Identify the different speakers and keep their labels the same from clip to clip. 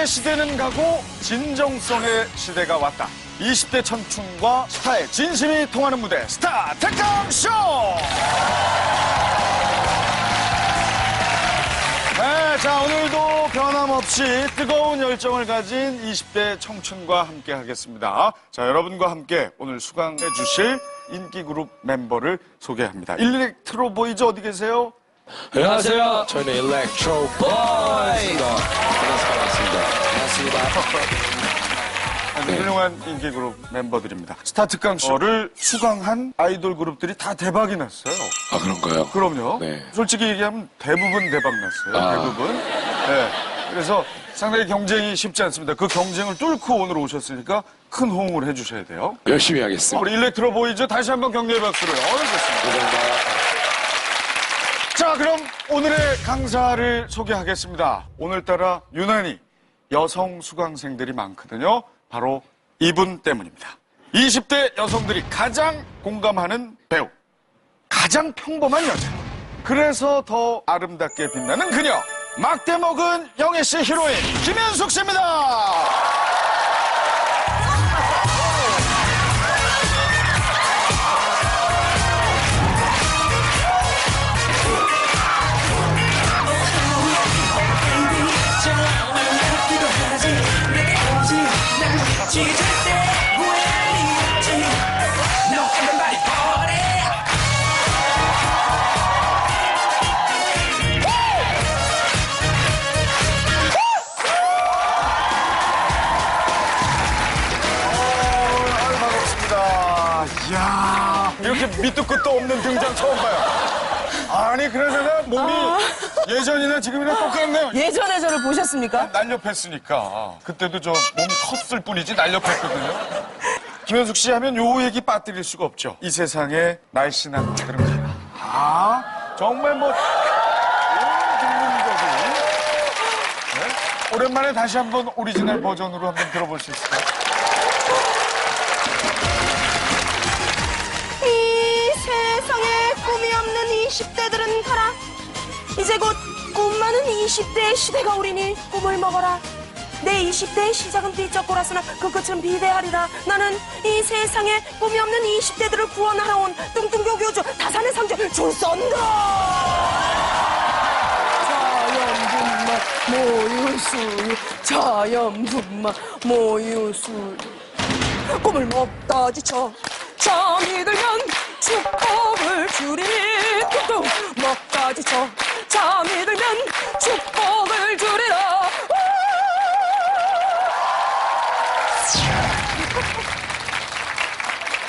Speaker 1: 의 시대는 가고 진정성의 시대가 왔다. 20대 청춘과 스타의 진심이 통하는 무대 스타 특강쇼! 네, 자 오늘도 변함없이 뜨거운 열정을 가진 20대 청춘과 함께 하겠습니다. 자 여러분과 함께 오늘 수강해 주실 인기 그룹 멤버를 소개합니다. 일렉트로 보이즈 어디 계세요?
Speaker 2: 안녕하세요. 저희는 일렉트로 보이입니다. 반갑습니다. 반갑습니다.
Speaker 1: 아주 훌륭한 인기 그룹 멤버들입니다. 스타 특강쇼를 수강한 아이돌 그룹들이 다 대박이 났어요.
Speaker 2: 아 그런가요?
Speaker 1: 그럼요.
Speaker 2: 네.
Speaker 1: 솔직히 얘기하면 대부분 대박 났어요.
Speaker 2: 아.
Speaker 1: 대부분. 네. 그래서 상당히 경쟁이 쉽지 않습니다. 그 경쟁을 뚫고 오늘 오셨으니까 큰 호응을 해주셔야 돼요.
Speaker 2: 열심히 하겠습니다.
Speaker 1: 우리 일렉트로 보이즈 다시 한번 격려의 박수를. 어느 좋습니다.
Speaker 2: 감사합니다.
Speaker 1: 자, 그럼 오늘의 강사를 소개하겠습니다. 오늘따라 유난히 여성 수강생들이 많거든요. 바로 이분 때문입니다. 20대 여성들이 가장 공감하는 배우. 가장 평범한 여자. 그래서 더 아름답게 빛나는 그녀. 막대 먹은 영애 씨 히로인 김현숙 씨입니다. 이야, 이렇게 밑도 끝도 없는 등장 처음 봐요. 아니, 그러잖아, 몸이 예전이나 지금이나 똑같네요.
Speaker 3: 예전에 저를 보셨습니까?
Speaker 1: 날렵했으니까. 그때도 저 몸이 컸을 뿐이지 날렵했거든요. 김현숙 씨 하면 요 얘기 빠뜨릴 수가 없죠. 이 세상에 날씬한 그런 가라. 아, 정말 뭐. 네? 오랜만에 다시 한번 오리지널 버전으로 한번 들어볼 수 있을까요?
Speaker 3: 20대들은 가라. 이제 곧 꿈 많은 20대의 시대가 오리니 꿈을 먹어라. 내 20대의 시작은 삐쩍거렸으나 그 끝은 비대하리라. 나는 이 세상에 꿈이 없는 20대들을 구원하러 온 뚱뚱교 교주 다산의 상주 줄선다. 자연분만 모유수유 자연분만 모유수유 꿈을 먹다 지쳐 잠이 들면 축복을 주리니 뚝뚝 먹다 지쳐 잠이 들면 축복을 주리라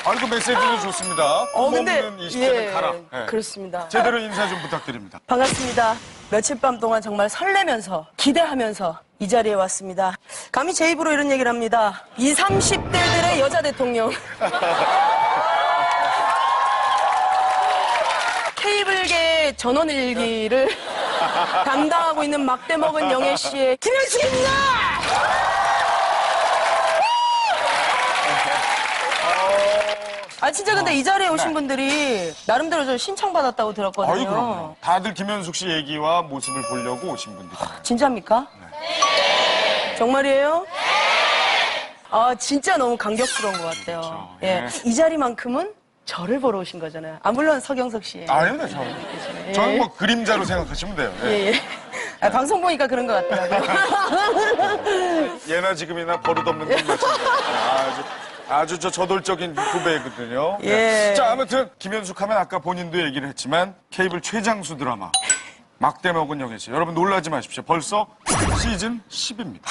Speaker 1: 아이고, 메시지도 좋습니다. 어꿈
Speaker 3: 근데
Speaker 1: 없는 20대는 가라. 네.
Speaker 3: 그렇습니다
Speaker 1: 제대로 인사 좀 부탁드립니다.
Speaker 3: 반갑습니다 며칠 밤 동안 정말 설레면서 기대하면서 이 자리에 왔습니다 감히 제 입으로 이런 얘기를 합니다 20, 30대들의 여자 대통령 케이블계 전원일기를 담당하고 있는 막대 먹은 영애 씨의 김현숙입니다. 아 진짜 근데 이 자리에 오신 분들이 나름대로 저 신청 받았다고
Speaker 1: 아유,
Speaker 3: 들었거든요.
Speaker 1: 그럼요. 다들 김현숙 씨 얘기와 모습을 보려고 오신 분들이.
Speaker 3: 진짜입니까? 정말이에요? 아 진짜 너무 감격스러운 것 같아요.
Speaker 1: 그렇죠.
Speaker 3: 예,
Speaker 1: 예.
Speaker 3: 이 자리만큼은 저를 보러 오신 거잖아요. 아 물론 서경석 씨.
Speaker 1: 아닙니다, 저는. 저는 뭐 그림자로 생각하시면 돼요. 예.
Speaker 3: 예, 예. 아, 방송 보니까 그런 것 같더라고요.
Speaker 1: 예나 지금이나 버릇없는 분. 아주, 아주 저 저돌적인 후배거든요. 네.
Speaker 3: 예.
Speaker 1: 자, 아무튼 김현숙 하면 아까 본인도 얘기를 했지만 케이블 최장수 드라마 막대 먹은 영애 씨. 여러분 놀라지 마십시오. 벌써 시즌 10입니다.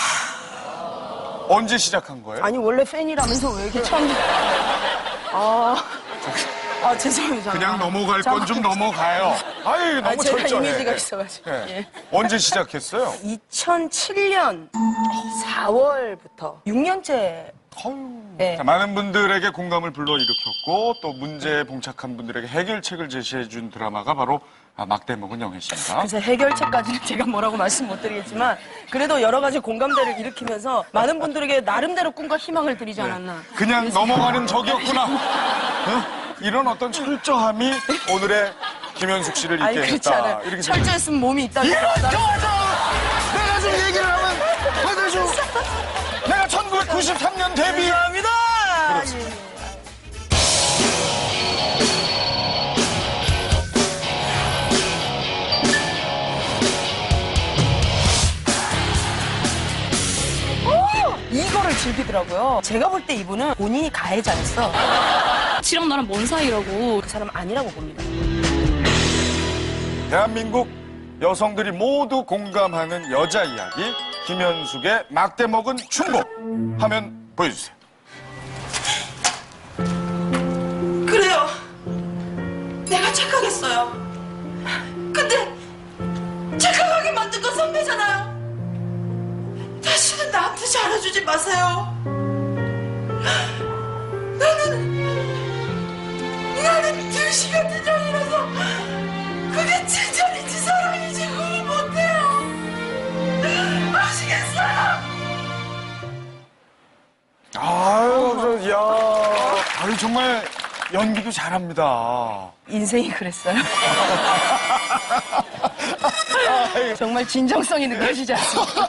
Speaker 1: 언제 시작한 거예요?
Speaker 3: 아니 원래 팬이라면서 왜 이렇게 참. 아, 아 죄송합니다.
Speaker 1: 그냥 넘어갈 건 좀 넘어가요. 아유, 너무
Speaker 3: 아, 제가
Speaker 1: 철저해.
Speaker 3: 이미지가 있어가지고.
Speaker 1: 예.
Speaker 3: 예.
Speaker 1: 언제 시작했어요?
Speaker 3: 2007년 4월부터 6년째.
Speaker 1: 어휴.
Speaker 3: 네.
Speaker 1: 자, 많은 분들에게 공감을 불러일으켰고 또 문제에 봉착한 분들에게 해결책을 제시해준 드라마가 바로 아, 막대 먹은 영애 씨입니다.
Speaker 3: 그래서 해결책까지는 제가 뭐라고 말씀 못 드리겠지만 그래도 여러 가지 공감대를 일으키면서 많은 분들에게 나름대로 꿈과 희망을 드리지 않았나.
Speaker 1: 그냥 넘어가는 적이었구나. 응? 이런 어떤 철저함이 오늘의 김현숙 씨를
Speaker 3: 아니
Speaker 1: 있게
Speaker 3: 그렇지
Speaker 1: 했다.
Speaker 3: 않아요.
Speaker 1: 이렇게
Speaker 3: 철저했으면 몸이 있다.
Speaker 1: 이런 저, 저,
Speaker 3: 이거를 즐기더라고요. 제가 볼 때 이분은 본인이 가해자였어.
Speaker 4: 지랑 나랑 뭔 사이라고
Speaker 3: 그 사람 아니라고 봅니다.
Speaker 1: 대한민국 여성들이 모두 공감하는 여자 이야기 김현숙의 막대 먹은 충고 화면 보여주세요.
Speaker 3: 그래요. 내가 착각했어요. 근데 착각하게 만든 건 선배잖아요. 나한테 잘해주지 마세요. 나는 나는 두시 같은 년이라서 그게 칭찬인지 사랑인지 구분 못해요. 아시겠어요?
Speaker 1: 아유, 저, 야, 아유 정말 연기도 잘합니다.
Speaker 3: 인생이 그랬어요. 정말 진정성이 느껴지지 않습니까?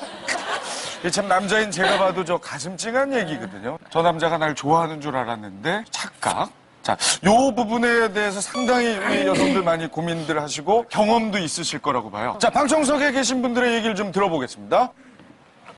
Speaker 1: 참 남자인 제가 봐도 저 가슴 찡한 얘기거든요. 저 남자가 날 좋아하는 줄 알았는데 착각. 자, 요 부분에 대해서 상당히 우리 여성들 많이 고민들 하시고 경험도 있으실 거라고 봐요. 자, 방청석에 계신 분들의 얘기를 좀 들어보겠습니다.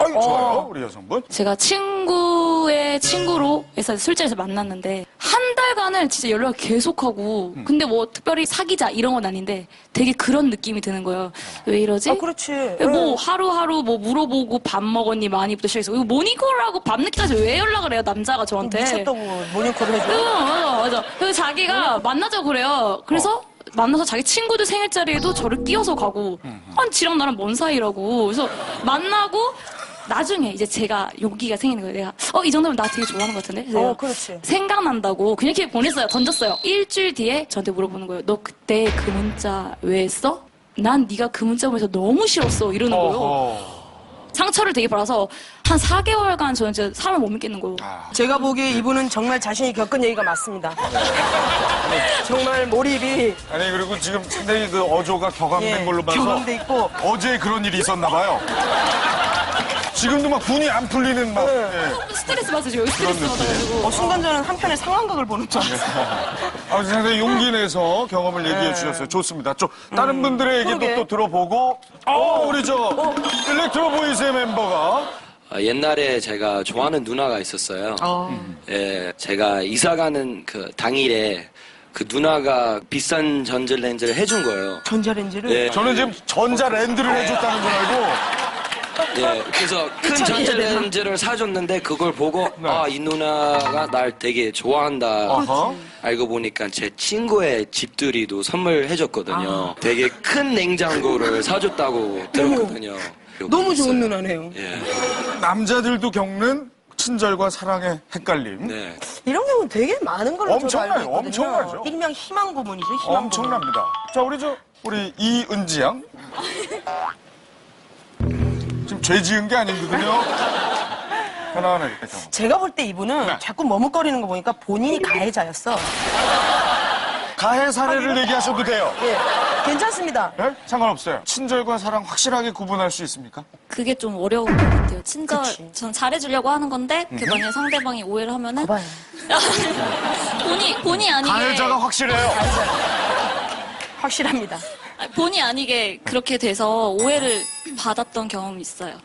Speaker 1: 아유, 좋아요, 우리 여성분.
Speaker 4: 제가 친구의 친구로 해서 술자리에서 만났는데 한 달간은 진짜 연락을 계속하고 근데 뭐 특별히 사귀자 이런 건 아닌데 되게 그런 느낌이 드는 거예요 왜 이러지?
Speaker 3: 아, 그렇지.
Speaker 4: 뭐 하루하루 뭐 물어보고 밥 먹었니 많이부터 시작해서 이거 모니콜을 하고 밤 늦게까지 왜 연락을 해요 남자가 저한테
Speaker 3: 미쳤다고 모니터를 해줘.
Speaker 4: 응, 맞아, 맞아. 그래서 자기가 만나자고 그래요. 그래서 만나서 자기 친구들 생일자리에도 저를 끼워서 가고, 아니, 지랑 나랑 뭔 사이라고. 그래서 만나고, 나중에 이제 제가 용기가 생기는 거예요. 내가, 어, 이 정도면 나 되게 좋아하는 것 같은데? 그래서
Speaker 3: 어, 그렇지.
Speaker 4: 생각난다고 그냥 이렇게 보냈어요. 던졌어요. 일주일 뒤에 저한테 물어보는 거예요. 너 그때 그 문자 왜 했어? 난 네가 그 문자 보면서 너무 싫었어. 이러는 거예요.
Speaker 1: 어허.
Speaker 4: 상처를 되게 받아서 한 4개월간 저는 진짜 사람을 못 믿겠는 거예요.
Speaker 3: 제가 보기에 이분은 정말 자신이 겪은 얘기가 맞습니다. 정말 몰입이
Speaker 1: 아니, 그리고 지금 상당히 그 어조가 격앙된
Speaker 3: 예,
Speaker 1: 걸로 봐서
Speaker 3: 경험돼 있고
Speaker 1: 어제 그런 일이 있었나 봐요. 지금도 막 분이 안 풀리는 막.
Speaker 3: 네.
Speaker 1: 예.
Speaker 4: 스트레스 받으죠. 여기 스트레스
Speaker 1: 그런 느낌.
Speaker 4: 받아가지고.
Speaker 3: 어, 순간 저는 한편의 상황극을 보는 줄 알았어요.
Speaker 1: 아무튼 상당히 용기 내서 경험을 얘기해 주셨어요. 좋습니다. 좀 다른 분들의 얘기도
Speaker 3: 그러게.
Speaker 1: 또 들어보고, 어, 우리 저 일렉트로 보이스의 멤버가
Speaker 5: 아, 옛날에 제가 좋아하는 누나가 있었어요. 예, 제가 이사 가는 그 당일에 그 누나가 비싼 전자레인지를 해준 거예요.
Speaker 3: 전자레인지를
Speaker 5: 예,
Speaker 1: 저는 지금 전자 랜드를 해줬다는 줄 알고
Speaker 5: 예, 그래서 큰 전자레인지를 사줬는데 그걸 보고 아, 이 누나가 날 되게 좋아한다.
Speaker 1: 어허.
Speaker 5: 알고 보니까 제 친구의 집들이도 선물해줬거든요. 되게 큰 냉장고를 사줬다고 들었거든요.
Speaker 3: 너무 좋은 누나네요.
Speaker 5: 예,
Speaker 1: 남자들도 겪는 친절과 사랑의 헷갈림.
Speaker 5: 네.
Speaker 3: 이런 경우 되게 많은 걸로 저도
Speaker 1: 엄청나요,
Speaker 3: 알고 있거든요.
Speaker 1: 엄청나죠.
Speaker 3: 일명 희망 부문이죠. 희망 부문.
Speaker 1: 엄청납니다. 자, 우리 저 우리 이은지 양. 지금 죄 지은 게 아니거든요. 하나하나 이렇게 경험.
Speaker 3: 제가 볼 때 이분은
Speaker 1: 네.
Speaker 3: 자꾸 머뭇거리는 거 보니까 본인이 가해자였어.
Speaker 1: 가해 사례를 얘기하셔도 돼요.
Speaker 3: 예, 괜찮습니다.
Speaker 1: 네? 상관없어요. 친절과 사랑 확실하게 구분할 수 있습니까?
Speaker 4: 그게 좀 어려운 것 같아요. 친절,
Speaker 3: 그치.
Speaker 4: 전 잘해주려고 하는 건데, 그 만약에 상대방이 오해를 하면은,
Speaker 3: 봐봐요.
Speaker 4: 본의, 본의 아니게,
Speaker 1: 가해자가 확실해요.
Speaker 3: 확실합니다.
Speaker 4: 본의 아니게 그렇게 돼서 오해를 받았던 경험이 있어요.